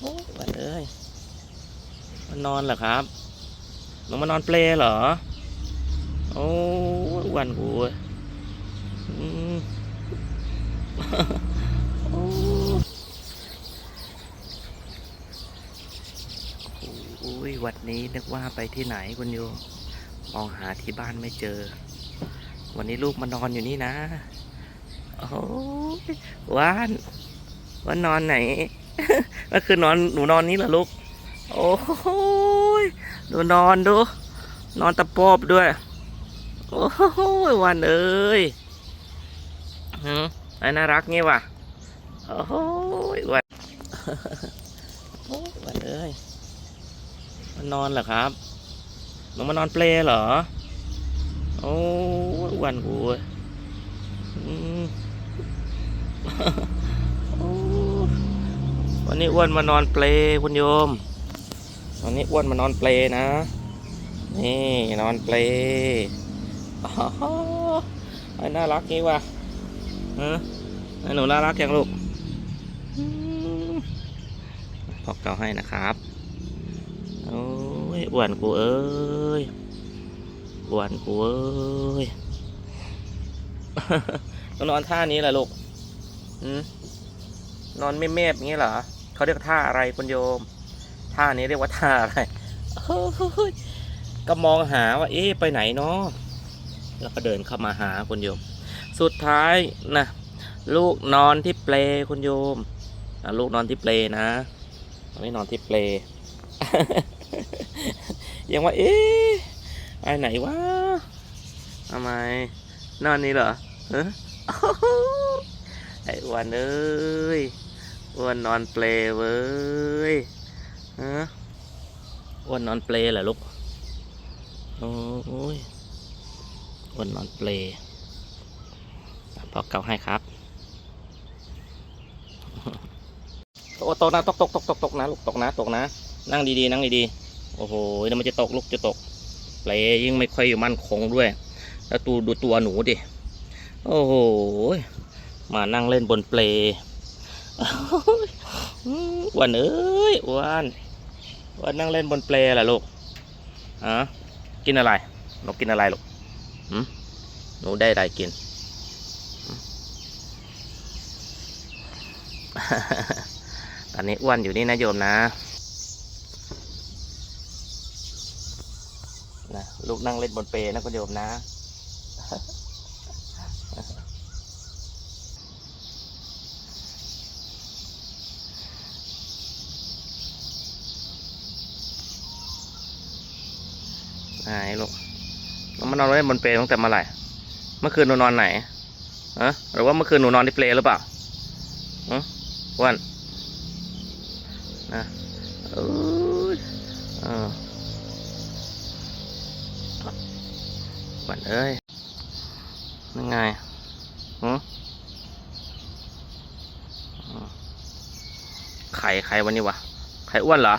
โอ้ยวันเอ้ยมันนอนเหรอครับลงมานอนเปลเหรอ โอ้ยวันกูเว้ยอืมโอ้ยวันนี้นึกว่าไปที่ไหนคุณโยมมองหาที่บ้านไม่เจอ วันนี้ลูกมานอนอยู่นี่นะ โอ้ยว่าน ว่านอนไหนก็คือนอนหนูนอนนี้เหรอลูก โอ้ยดูนอนดู นอนตะปบด้วย โอ้ยวันเอ้ยหืมไอ้น่ารักงี้ว่ะ โอ้ยวันโอ้ยวันเอ้ยมันนอนเหรอครับลงมานอนเปลเหรอ โอ้ยวันกูเว้ยอืม วันนี้อ้วนมานอนเปลคุณโยม วันนี้อ้วนมานอนเปลนะ นี่นอนเปลอ๋อไอ้น่ารักงี้ว่ะฮะไอ้หนูน่ารักยังลูกพอกเกาให้นะครับโอ้ยอ้วนกูเอ้ยอ้วนกูเอ้ยนอนท่านี้แหละลูกอืมนอนไม่เมบอย่างนี้เหรอ เขาเรียกท่าอะไรคุณโยม ท่านี้เรียกว่าท่าอะไรก็มองหาว่า เอ๊ะไปไหนเนาะแล้วก็เดินเข้ามาหาคุณโยม สุดท้ายนะลูกนอนที่เปลคุณโยมลูกนอนที่เปลนะไม่นอนที่เปลยังว่า เอ๊ะไปไหนวะทำไมนอนนี่เหรอฮะโอ้โหไอ้วันเอ้ย อ้วนนอนเปลเว้ยฮะอ้วนนอนเปลเหรอลูก โอ้ยอ้วนนอนเปลพอเกาให้ครับโอ้ตกนะตกตกตกตกตกนะลูกตกนะตกนะ นั่งดีๆ นั่งดีๆ โอ้โหเดี๋ยวมันจะตกลูกจะตกเปลยิ่งไม่ค่อยอยู่มั่นคงด้วย แล้วตูดูตัวหนูดิ โอ้โห มานั่งเล่นบนเปล วันเอ้ยอ้วันอ้วันนั่งเล่นบนเปลเหรอลูกฮะกินอะไรนูกินอะไรลูกหนูได้อะไรกิน ตอนนี้อ้วนอยู่นี่นะโยมนะนะลูกนั่งเล่นบนเปลนะคุณโยมนะ ไหนลูกแล้วมานอนเล่นบนเปลตั้งแต่เมื่อไหร่เมื่อคืนหนูนอนไหนฮะหรือว่าเมื่อคืนหนูนอนที่เปลหรือเปล่าฮะอ้วันนะเอ้ยอวันเอ้ยนั่นไงฮะอืมไข่ใครวันนี้วะไข่อ้วนเหรอ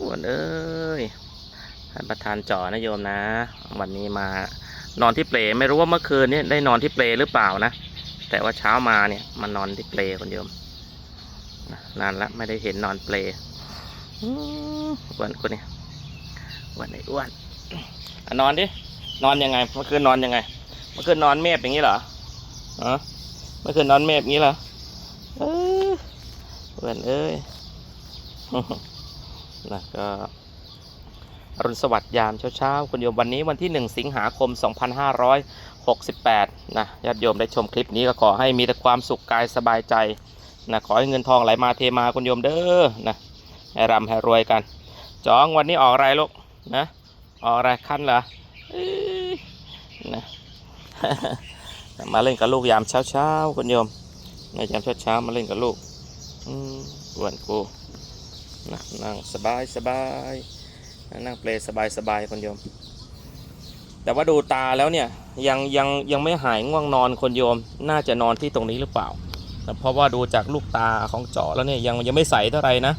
อ้วนเอ้ยท่านประธานจ่อนะโยมนะ วันนี้มานอนที่เปลไม่รู้ว่าเมื่อคืนนี้ได้นอนที่เปลหรือเปล่านะ แต่ว่าเช้ามาเนี่ยมานอนที่เปลคนโยมนะนานละไม่ได้เห็นนอนเปลอ้วนคนนี้อ้วนไอ้อ้วนนอนดินอนยังไงเมื่อคืนนอนยังไงเมื่อคืนนอนเมฟอย่างนี้เหรอฮะเมื่อคืนนอนเมฟอย่างนี้เหรอเอออ้วนเอ้ย นะก็อรุณสวัสดิ์ยามเช้าๆคุณโยมวันนี้วันที่ 1 สิงหาคม 2568 นะญาติโยมได้ชมคลิปนี้ก็ขอให้มีแต่ความสุขกายสบายใจนะขอให้เงินทองไหลมาเทมาคุณโยมเด้อนะให้ร่ำให้รวยกัน จองวันนี้ออกอะไรลูกนะออกอะไรคันเหรอนะมาเล่นกับลูกยามเช้าๆคุณโยมในยามเช้าๆมาเล่นกับลูกอืมอ้วนกู นะนั่งสบายสบายนั่งเปลสบายสบายคนโยม แต่ว่าดูตาแล้วเนี่ยยังยังยังไม่หายง่วงนอนคนโยม น่าจะนอนที่ตรงนี้หรือเปล่า เพราะว่าดูจากลูกตาของเจาะแล้วเนี่ยยังยังไม่ใสเท่าไหร่นะ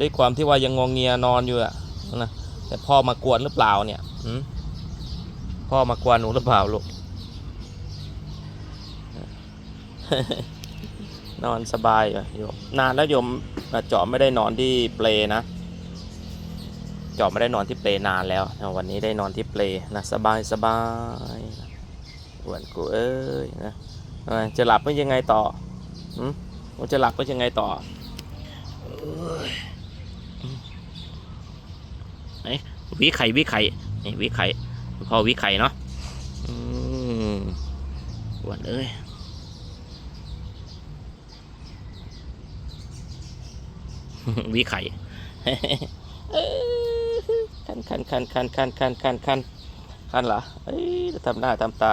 ด้วยความที่ว่ายังงงเงียนอนอยู่อะนะแต่พ่อมากวนหรือเปล่าเนี่ยพ่อมากวนหนูหรือเปล่าลูก นอนสบายอะโยมนานแล้วโยมอะเจาะไม่ได้นอนที่เปลนะเจาะไม่ได้นอนที่เปลนานแล้ว วันนี้ได้นอนที่เปลนะสบายสบายนะอ้วนกูเอ้ยนะจะหลับไม่ยังไงต่อหืมมันจะหลับไม่ยังไงต่อเอ้ยไหนวิไข่วิไข่นี่วิไข่พอวิไข่เนาะอืมอวนเอ้ย วิไข่คันคันคันคันคันคันคันคันคันเหรอเอ้ยทำหน้าทำตา